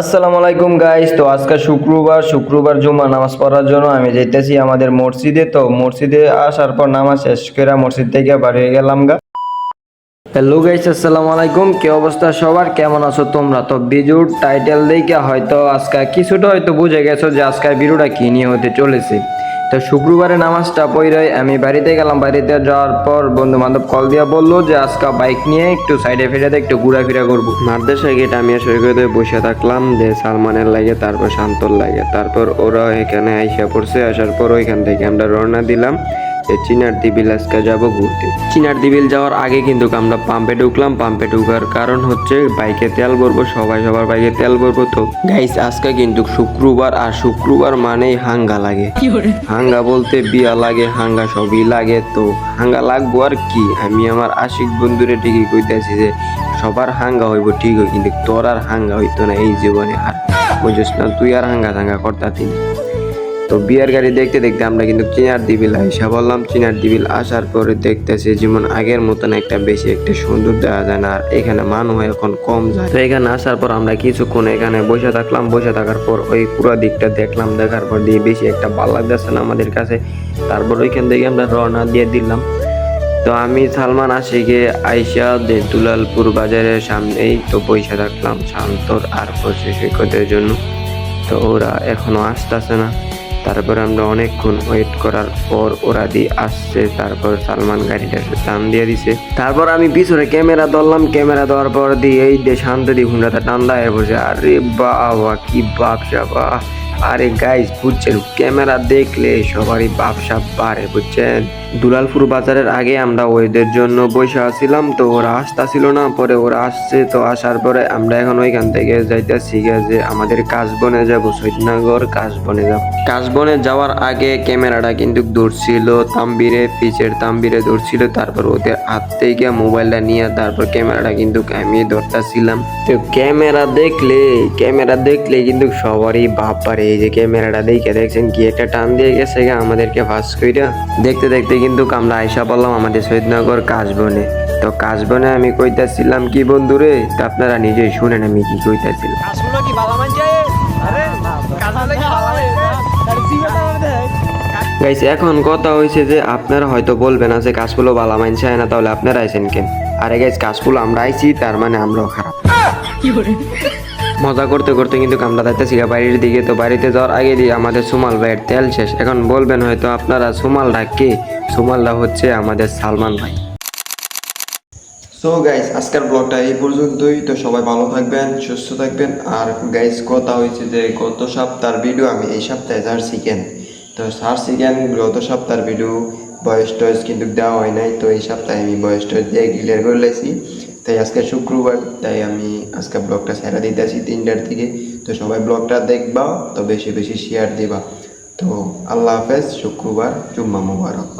আসসালামু আলাইকুম গাইস তো আজকে শুক্রবার শুক্রবার জুমা নামাজ পড়ার জন্য আমি যাইতেছি আমাদের মসজিদে। তো মসজিদে আসার পর নামাজ শেষ করে মসজিদ থেকে বাড়ি গেলাম গা হ্যালো গাইস আসসালামু আলাইকুম। কি অবস্থা সবার? কেমন আছো তোমরা? তো বিজুর টাইটেল দেখে হয়তো আজকে কিছুটা হয়তো বুঝে গেছো যে আজকে ভিডিওটা কি নিয়ে হতে চলেছে। তো শুক্রবারে নামাজটা পড়ে আমি বাড়িতে গেলাম। বাড়িতে যাওয়ার পর বন্ধু বান্ধব কল দিয়ে বলল যে, আজকে বাইক নিয়ে একটু সাইডে ফিরে একটু ঘোরাফেরা করব। মাদ্রাসা গেট আমি সৈকতে বসে থাকলাম, যে সালমানের লাগে, তারপর শান্তর লাগে, তারপর ওরা এখানে আইসা পড়ছে। আসার পর ওইখান থেকে আমরা রওনা দিলাম। চিনার দিবিল আজকে যাব ঘুরতে। চিনার দিবিল যাওয়ার আগে কিন্তু আমরা পাম্পে ঢুকলাম পাম্পে ঢুকার কারণ হচ্ছে বাইকে তেল ভরবো সবাই সবার বাইকে তেল ভরবো তো। গাইস আজকে কিন্তু শুক্রবার আর শুক্রবার মানেই হাঙ্গা লাগে। হাঙ্গা বলতে বিয়া লাগে হাঙ্গা সবই লাগে তো। হাঙ্গা লাগবো আর কি? আমি আমার আশিক বন্ধুরে ঠিকই কইতেছি যে সবার হাঙ্গা হইব ঠিক হয় কিন্তু তোর আর হাঙ্গা হইতো না এই জীবনে। আর বুঝিস না তুই আর হাঙ্গা হাঙ্গা করতাতি না। তো বিয়ার গাড়ি দেখতে দেখতে আমরা কিন্তু চিনার দিবিল আইসা বললাম, চিনার দিবিল আসার পরে দেখতেছি যেমন আগের মতন একটা বেশি একটা সুন্দর দেখা যায় না, আর এখানে মানুষ এখন কম যায়। তো এখানে আসার পর আমরা কিছুক্ষণ এখানে বসে থাকলাম, বসে থাকার পর ওই পুরো দিকটা দেখলাম, দেখার পর দিয়ে বেশি একটা ভালো লাগতেছে না আমাদের কাছে। তারপর ওইখান থেকে আমরা রওনা দিয়ে দিলাম। তো আমি সালমান আশিকে আইসা দুলালপুর বাজারের সামনেই তো পয়সা থাকলাম শান্তর আর পশু সৈকতের জন্য। তো ওরা এখনও আসতেছে না। তারপর আমরা অনেকক্ষণ ওয়েট করার পর ওরা দিয়ে আসছে, তারপর সালমান গাড়িটা টান দিয়ে দিছে। তারপর আমি পিছনে ক্যামেরা ধরলাম, ক্যামেরা ধরার পর দিয়ে এই দিয়ে শান্ত দিয়ে হুন্ডাটা টান দেয় বসে আরে বাবা, কি বাপসা বা আরে গাইজ বুঝছেন? ক্যামেরা দেখলে সবারই বাপসা বাড়ে, বুঝছেন? দুলালপুর বাজারের আগে আমরা ওদের জন্য বসে আছিলাম, তো ওরা আসতেছিল না, পরে ওরা আসছে, তো আসার পরে আমরা এখন ওইখান থেকে যাইতেছি যে আমাদের কাশবনে যাব, সৈদনগর কাশবনে যাব। কাশবনে যাওয়ার আগে ক্যামেরাটা কিন্তু ধরছিল, তাম্বিরে, পিচের তাম্বিরে ধরছিল, তারপর ওদের হাত থেকে মোবাইলটা নিয়ে তারপর ক্যামেরাটা কিন্তু আমি ধরতেছিলাম। তো ক্যামেরা দেখলে ক্যামেরা দেখলে কিন্তু সবারই বাপ পারে এই যে ক্যামেরাটা দেখে দেখছেন কি একটা টান দিয়ে গেছে গা আমাদেরকে ফাঁস কইরা। দেখতে দেখতে কিন্তু আমরা আয়সা বললাম আমাদের সৈয়দনগর কাশবনে। তো কাশবনে আমি কইতাছিলাম কি বন্ধুরে তা আপনারা নিজেই শুনেন আমি কি কইতাছিলাম। কাজগুলো কি ভালো মানছে আরে কাজগুলো কি ভালো মানছে গাইস এখন কথা হয়েছে যে আপনারা হয়তো বলবেন না যে কাশফুলো বালা মানছে না তাহলে আপনারা আইছেন কেন? আরে গাইস কাশফুল আমরা আইছি তার মানে আমরাও খারাপ। মজা করতে করতে কিন্তু আমরা যাইতেছি বাড়ির দিকে তো বাড়িতে যাওয়ার আগে দিয়ে আমাদের সুমাল ভাইয়ের তেল শেষ। এখন বলবেন হয়তো আপনারা সুমালটা কে? সুমালটা হচ্ছে আমাদের সালমান ভাই। সো গাইস আজকের ব্লগটা এই পর্যন্তই। তো সবাই ভালো থাকবেন, সুস্থ থাকবেন। আর গাইস কথা হয়েছে যে গত সপ্তাহের ভিডিও আমি এই সপ্তাহে যার চিকেন তো সার চিকেন গত সপ্তাহের ভিডিও বয়স টয়েস কিন্তু দেওয়া হয় নাই। তো এই সপ্তাহে আমি বয়স টয়েস দিয়ে ক্লিয়ার করে লাইছি। তাই আজকে শুক্রবার, তাই আমি আজকে ব্লগটা সেরা দিতে আসি তিনটার দিকে। তো সবাই ব্লগটা দেখবা, তো বেশি বেশি শেয়ার দিবা। তো আল্লাহ হাফেজ, শুক্রবার, জুম্মা মুবারক।